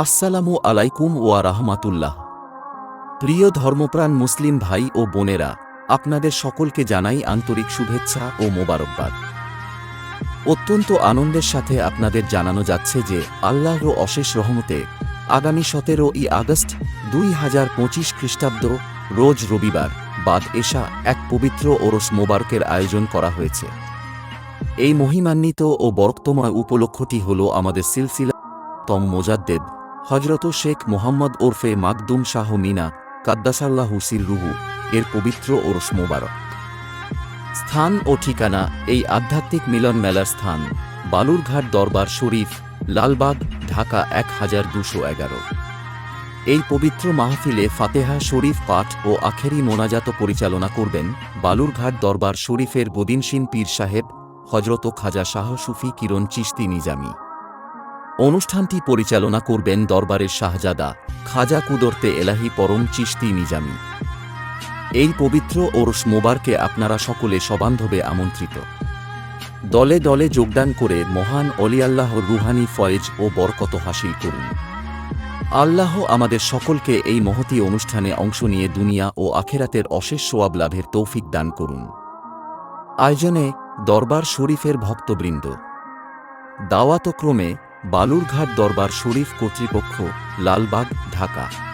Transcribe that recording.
আসসালামু আলাইকুম ওয়া রাহমাতুল্লাহ। প্রিয় ধর্মপ্রাণ মুসলিম ভাই ও বোনেরা, আপনাদের সকলকে জানাই আন্তরিক শুভেচ্ছা ও মোবারকবাদ। অত্যন্ত আনন্দের সাথে আপনাদের জানানো যাচ্ছে যে আল্লাহর অশেষ রহমতে আগামী সতেরো ই আগস্ট দুই হাজার পঁচিশ খ্রিস্টাব্দ, রোজ রবিবার, বাদ এশা এক পবিত্র ওরস মোবারকের আয়োজন করা হয়েছে। এই মহিমান্বিত ও বরক্তময় উপলক্ষটি হল আমাদের সিলসিলা তম মোজাদ্দেদ হজরত শেখ মোহাম্মদ ওরফে মাকদুম শাহ মিনা কাদ্দাসাল্লাহ হুসির রুহু এর পবিত্র ওরস মোবারক। স্থান ও ঠিকানা, এই আধ্যাত্মিক মিলন মেলার স্থান, বালুরঘাট দরবার শরীফ, লালবাগ, ঢাকা এক হাজার দুশো এগারো। এই পবিত্র মাহফিলে ফাতেহা শরীফ পাঠ ও আখেরি মোনাজাত পরিচালনা করবেন বালুরঘাট দরবার শরীফের বদিনসিন পীর সাহেব হজরত খাজা শাহ সুফি কিরণ চিস্তি নিজামী। অনুষ্ঠানটি পরিচালনা করবেন দরবারের শাহজাদা খাজা কুদরতে এলাহি পরম চিস্তি নিজামি। এই পবিত্র ওরস মোবারকে আপনারা সকলে সবান্ধবে আমন্ত্রিত। দলে দলে যোগদান করে মহান অলিয়াল্লাহর রুহানি, ফয়েজ ও বরকত হাসিল করুন। আল্লাহ আমাদের সকলকে এই মহতি অনুষ্ঠানে অংশ নিয়ে দুনিয়া ও আখেরাতের অশেষ সোয়াব লাভের তৌফিক দান করুন। আয়োজনে দরবার শরীফের ভক্তবৃন্দ। দাওয়াতক্রমে বালুরঘাট দরবার শরীফ কর্তৃপক্ষ লালবাগ ঢাকা।